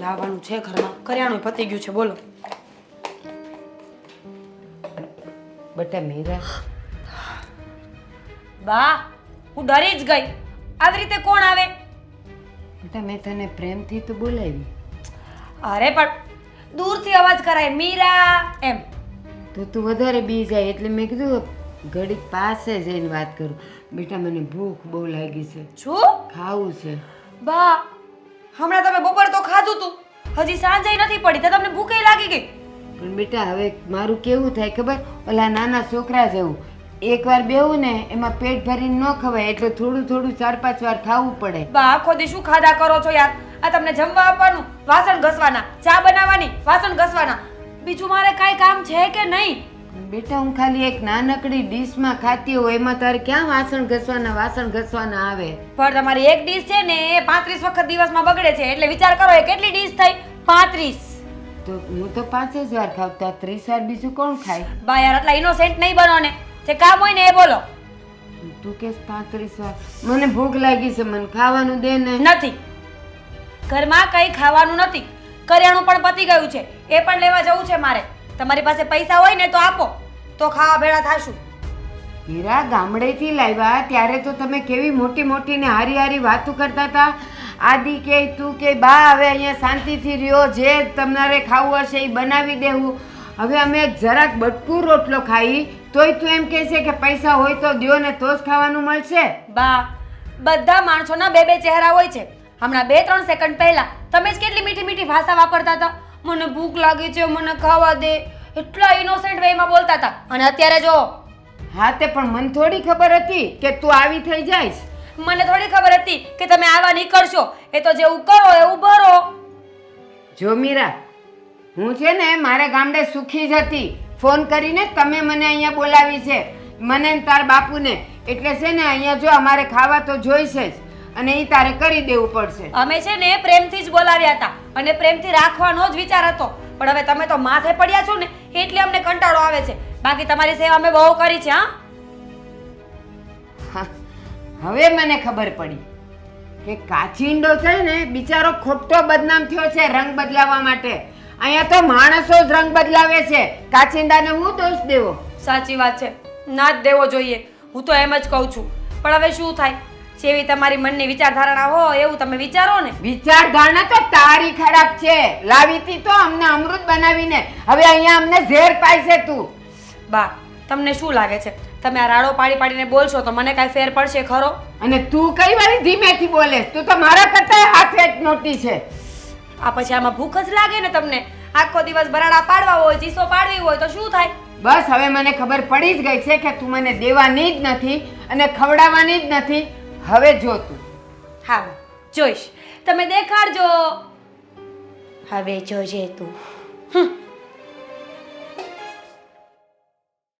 લાવવાનું છે ઘરમાં. કરિયાણું પતી ગયું છે બોલો. બટા મીરા. બા હું ડરી જ ગઈ. આવી રીતે કોણ આવે? બેટા મેં તને પ્રેમથી તો બોલાવી. અરે પણ દૂરથી અવાજ કરાય. મીરા એમ. તો તું વધારે બી જાય એટલે મેં કીધું ઘડીક પાસે જઈને વાત કરું. બેટા મને ભૂખ બહુ લાગી છે. શું? ખાવું છે. બા હમણાં તમે બપોર ખાધું તું? હજી સાંજે નથી પડી તો તમને ભૂખે લાગી ગઈ. પણ બેટા હવે મારું કેવું થાય ખબર? ઓલા નાના છોકરા જેવું. એકવાર બેવું ને એમાં પેટ ભરીને ન ખવાય એટલે થોડું થોડું ચાર પાંચ વાર ખાવું પડે. બા આખો દી શું ખાધા કરો છો યાર? આ તમને જમવા આપવાનું વાસણ ઘસવાના ચા બનાવવાની વાસણ ઘસવાના. બીજું મારે કાંઈ કામ છે કે નહીં? બેટા હું ખાલી એક નાનકડી ડીશમાં ખાતી હોય એમાં તારે ક્યાં વાસણ ઘસવાના? વાસણ ઘસવાના આવે? પણ તમારી એક ડીશ છે ને એ પાંત્રીસ વખત દિવસમાં બગડે છે. એટલે વિચાર કરો એ કેટલી ડીશ થઈ? પાંત્રીસ. તો હું તો પાંચ જ વાર ખાવ તો ત્રીસ વાર બીજું કોણ ખાય? બા યાર આટલા ઇનોસેન્ટ નહીં બનો ને. જે કામ હોય ને એ બોલો. તું કે પાંત્રીસ વાર. મને ભૂખ લાગી છે મને ખાવાનું દે ને. નથી. ઘરમાં કંઈ ખાવાનું નથી. કરિયાણું પણ પતી ગયું છે. એ પણ લેવા જવું છે મારે. તમારી પાસે પૈસા હોય ને તો આપો. તો ખાવા ભેળા થાશું. હીરા ગામડેથી લાવ્યા ત્યારે તો તમે કેવી મોટી મોટી ને હારી હારી વાતો કરતા હતા. આદિ કે તું કે બા હવે અહીંયા શાંતિથી રહ્યો જે તમારે ખાવું હશે એ બનાવી દેવું. હવે અમે જરાક બટકું રોટલો ખાઈ તોય તું એમ કહે છે કે પૈસા હોય તો દો ને તો જ ખાવાનું મળશે. બા બધા માણસોના બે બે ચહેરા હોય છે. હમણાં બે ત્રણ સેકન્ડ પહેલા તમે જ કેટલી મીઠી મીઠી ભાષા વાપરતા હતા? મને ભૂખ લાગી છે મને ખાવા દે. એટલા ઇનોસેન્ટ વેમાં બોલતા હતા. અને અત્યારે જો. હા તે પણ મને થોડી ખબર હતી કે તું આવી થઈ જઈશ. મને થોડી ખબર હતી કે તમે આવા નીકળશો. એ તો જેવું કરો એવું ભરો જો મીરા હું છે ને મારે ગામડે સુખી જ હતી. ફોન કરીને તમે મને અહીંયા બોલાવી છે. મને ને તાર બાપુને. એટલે છે ને અહીંયા જો અમારે ખાવા તો જોઈશે જ. અને એ તારે કરી દેવું પડશે. અમે છે ને પ્રેમથી જ બોલાવ્યા હતા. અને પ્રેમથી રાખવાનો જ વિચાર હતો. પણ હવે તમે તો માથે પડ્યા છો ને એટલે અમને કંટાળો આવે છે. બાકી તમારી સેવા અમે બહુ કરી છે હા? હા, હવે મને ખબર પડી કે કાચિંડો છે ને બિચારો ખોટો બદનામ થયો છે રંગ બદલાવવા માટે. અહીંયા તો માણસો જ રંગ બદલાવે છે. કાચિંડાને હું દોષ દેવો? સાચી વાત છે. ના જ દેવો જોઈએ. હું તો એમ જ કહું છું. પણ હવે શું થાય? જેવી તમારી મનની વિચારધારણા હોય એવું તમે વિચારો ને. વિચારધારણા તો તારી ખરાબ છે. લાવીતી તો અમને અમૃત બનાવીને. હવે અહીંયા અમને ઝેર પાય છે તું. બા તમને શું લાગે છે? તમે આ રાડો પાડી પાડીને બોલશો તો મને કાંઈ ફેર પડશે ખરો? અને તું કઈ વાળી ધીમેથી બોલે તું તો મારા કરતા હાથે જ મોટી છે. આ પછી આમાં ભૂખ જ લાગે ને તમને. આખો દિવસ બરાડા પાડવા હોય ચીસો પાડવી હોય તો શું થાય? બસ હવે મને ખબર પડી જ ગઈ છે કે તું મને દેવાની જ નથી અને ખવડાવવાની જ નથી. હવે જો તું. હા જોઈશ. તમે દેખાડજો. હવે જોજે તું. હમ.